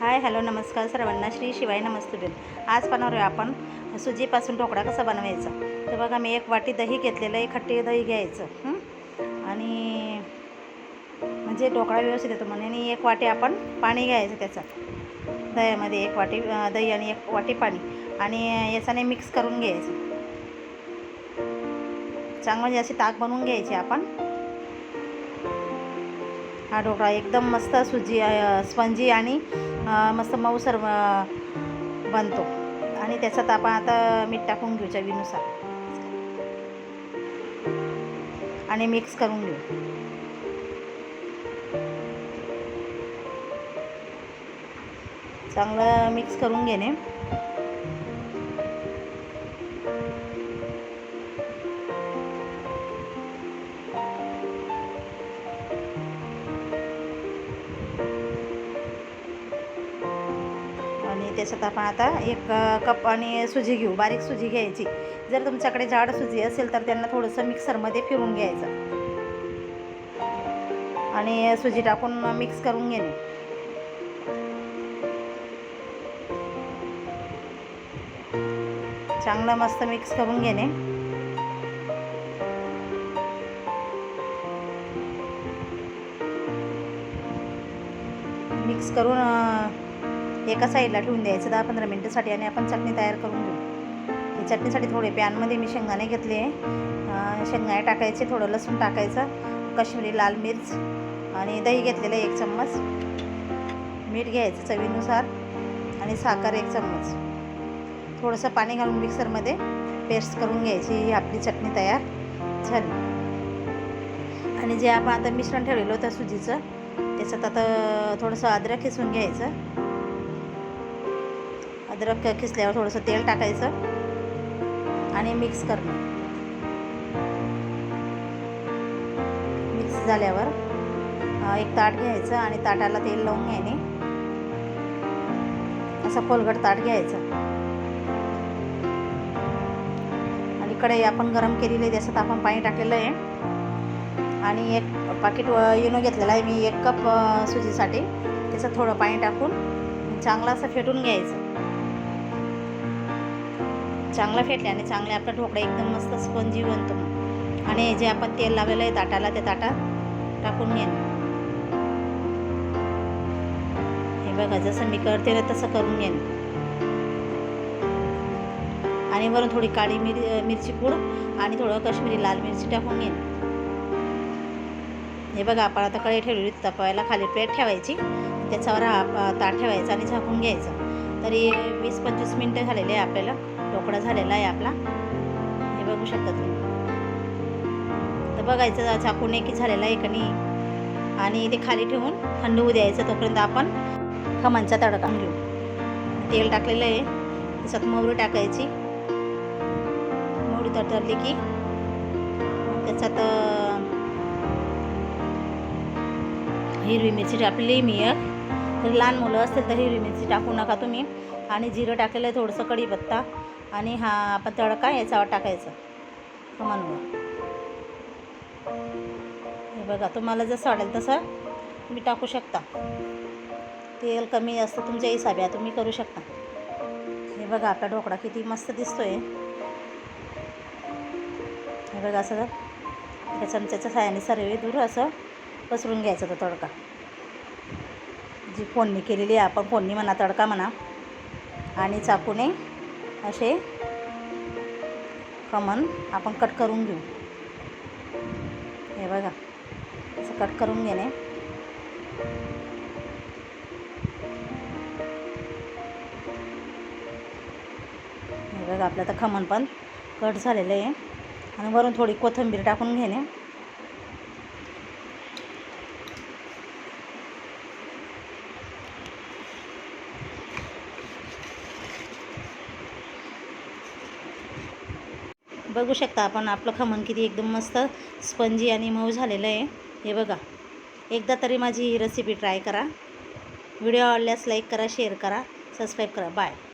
Hi hello नमस्कार सर्वांना. श्री शिवाय नमस्तुभ्यम आज बनवूया आपण सुजीपासून ढोकळा कसा बनवायचा. तर बघा मी एक वाटी दही घेतलेलं आहे खट्टे दही घ्यायचं. आणि म्हणजे ढोकळा व्यवस्थित येतो म्हणून. आणि एक वाटी आपण पाणी घ्यायचं त्याचं. दह्यामध्ये एक वाटी दही आणि एक वाटी पाणी. आणि याच्याने मिक्स करून घ्यायचं. चांगलं म्हणजे अशी ताक बनवून घ्यायची आपण. हा ढोकळा एकदम मस्त सुजी स्पंजी आणि मस्त मऊसर बनतो. आणि त्याच्यात आपण आता मीठ टाकून घेऊ चवीनुसार. आणि मिक्स करून घेऊ. चांगलं मिक्स करून घेणे. आणि त्याच्यात आपण आता एक कप आणि सुजी घेऊ बारीक सुजी घ्यायची. जर तुमच्याकडे जाड सुजी असेल तर त्यांना थोडंसं मिक्सरमध्ये फिरून घ्यायचं. आणि सुजी टाकून मिक्स करून घेणे. चांगलं मस्त मिक्स करून घेणे. मिक्स करून एका साईडला ठेवून द्यायचं दहा पंधरा मिनटासाठी आणि आपण चटणी तयार करून घेऊ. ही चटणीसाठी थोडे पॅनमध्ये मी शेंगाणे घेतले. आहे टाकायचे थोडं लसूण टाकायचं काश्मीरी लाल मिर्च आणि दही घेतलेलं आहे एक चम्मच. मीठ घ्यायचं चवीनुसार आणि साखर एक चम्मच. थोडंसं पाणी घालून मिक्सरमध्ये पेस्ट करून घ्यायची ही आपली चटणी तयार झाली. आणि जे आपण आता मिश्रण ठेवलेलं होतं सुजीचं त्याच्यात आता थोडंसं अद्रक खिसून घ्यायचं. अद्रक खिसल्यावर थोडंसं तेल टाकायचं आणि मिक्स करणं. मिक्स झाल्यावर एक ताट घ्यायचं आणि ताटाला तेल लावून घ्यायने. असं खोलगट ताट घ्यायचं. आणि कढई आपण गरम केलेली आहे त्याच्यात आपण पाणी टाकलेलं आहे. आणि एक पाकिट इनो घेतलेला आहे मी एक कप सुजीसाठी. त्याचं थोडं पाणी टाकून चांगलं असं फेटून घ्यायचं. चांगलं आणि चांगले आपला ढोकळा एकदम मस्त स्पंजी बनतो. आणि जे आपण तेल लावलेलं आहे ताटाला ते ताटात टाकून घ्या हे बघा जसं मी करते ना तसं करून घेईन आणि वरून थोडी काळी मिर मिरची पूड आणि थोडं काश्मीरी लाल मिरची टाकून घेईन हे बघा आपण आता कळी ठेवलेली होती खाली प्लेट ठेवायची. त्याच्यावर हा ताट ठेवायचा आणि झाकून घ्यायचं. तरी वीस पंचवीस मिनटं झालेले आहे आपल्याला. ढोकळा झालेला आहे आपला. हे बघू शकता तुम्ही. तर बघायचं झाकून की झालेला आहे का नाही आणि ते खाली ठेवून थंड होऊ द्यायचं तोपर्यंत आपण खमांचा तडका घेऊ. तेल टाकलेलं आहे. त्याच्यात मोहरी टाकायची. मोहरी तडतडली की त्याच्यात हिरवी मिरची टाकली मी एक. तर लहान मुलं असतील तर हिरवी मिरची टाकू नका तुम्ही. आणि जिरं टाकलेलं आहे थोडंसं कढीपत्ता. आणि हा आपण तडका याच्यावर टाकायचा. खमणवर हे बघा तुम्हाला जसं वाटेल तसं तुम्ही टाकू शकता. तेल कमी जास्त तुमच्या हिसाबे आहे, तुम्ही करू शकता. हे बघा आपला ढोकळा किती मस्त दिसतोय. हे बघा असं त्या चमच्याच्या सायाने सर्व दूर असं पसरून घ्यायचा तो तडका. जी फोडणी केलेली आहे आपण फोडणी म्हणा तडका म्हणा. आणि चाकूने असे खमण आपण कट करून घेऊ. हे बघा असं कट करून घेणे. हे बघा आपलं आता खमण पण कट झालेलं आहे. आणि वरून थोडी कोथिंबीर टाकून घेणे. बघू शकता आपण आपलं खमण किती एकदम मस्त स्पंजी आणि मऊ झालेलं आहे. हे बघा. एकदा तरी माझी ही रेसिपी ट्राय करा. व्हिडिओ आवडल्यास लाईक करा शेअर करा सबस्क्राईब करा. बाय